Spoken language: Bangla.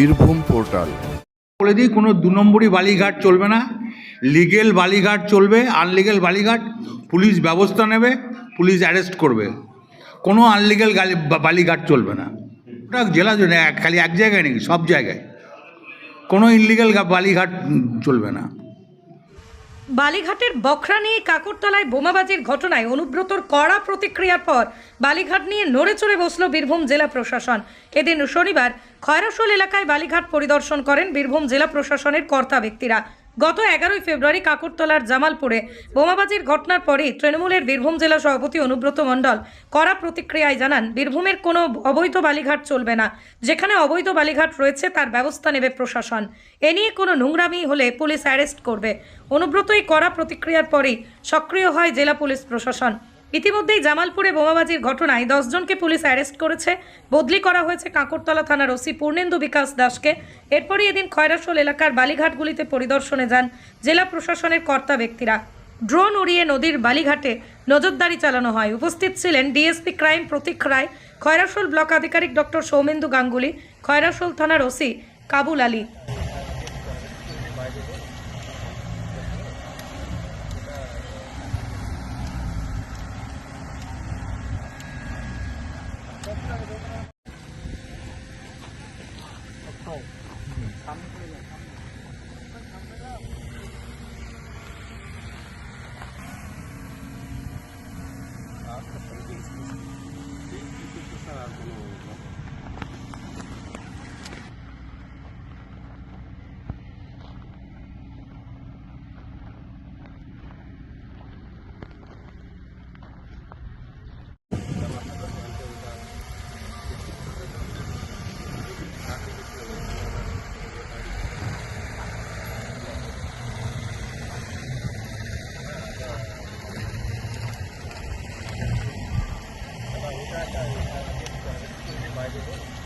বীরভূম পোর্টাল। বলে দিই, কোনো দু নম্বরই বালিঘাট চলবে না। লিগেল বালিঘাট চলবে আনলিগেল বালিঘাট, পুলিশ ব্যবস্থা নেবে, পুলিশ অ্যারেস্ট করবে। কোনো আনলিগেল গালি বালিঘাট চলবে না। ওটা জেলা খালি এক জায়গায় নাকি, সব জায়গায়। কোনো ইনলিগেল বালিঘাট চলবে না। বালিঘাটের বখরা নিয়ে কাকরতলায় বোমাবাজির ঘটনায় অনুব্রতর কড়া প্রতিক্রিয়ার পর বালিঘাট নিয়ে নড়ে চড়ে বসল বীরভূম জেলা প্রশাসন। এদিন শনিবার খয়রাশোল এলাকায় বালিঘাট পরিদর্শন করেন বীরভূম জেলা প্রশাসনের কর্তা ব্যক্তিরা। গত এগারোই ফেব্রুয়ারি কাকুরতলার জামালপুরে বোমাবাজির ঘটনার পরে তৃণমূলের বীরভূম জেলা সভাপতি অনুব্রত মণ্ডল কড়া প্রতিক্রিয়ায় জানান, বীরভূমের কোনো অবৈধ বালিঘাট চলবে না। যেখানে অবৈধ বালিঘাট রয়েছে, তার ব্যবস্থা নেবে প্রশাসন। এ নিয়ে কোনো নোংরামি হলে পুলিশ অ্যারেস্ট করবে। অনুব্রতই কড়া প্রতিক্রিয়ার পরেই সক্রিয় হয় জেলা পুলিশ প্রশাসন। ইতিমধ্যেই জামালপুরে বোমাবাজির ঘটনায় দশজনকে পুলিশ অ্যারেস্ট করেছে। বদলি করা হয়েছে কাঁকরতলা থানার ওসি পূর্ণেন্দু বিকাশ দাসকে। এরপরই এদিন খয়রাসোল এলাকার বালিঘাটগুলিতে পরিদর্শনে যান জেলা প্রশাসনের কর্তা ব্যক্তিরা। ড্রোন উড়িয়ে নদীর বালিঘাটে নজরদারি চালানো হয়। উপস্থিত ছিলেন DSP crime Pratik Roy, Khoyrasol block আধিকারিক ডক্টর সৌমেন্দু গাঙ্গুলি, খয়রাসোল থানার ওসি কাবুল আলী। 咱们这个 everything.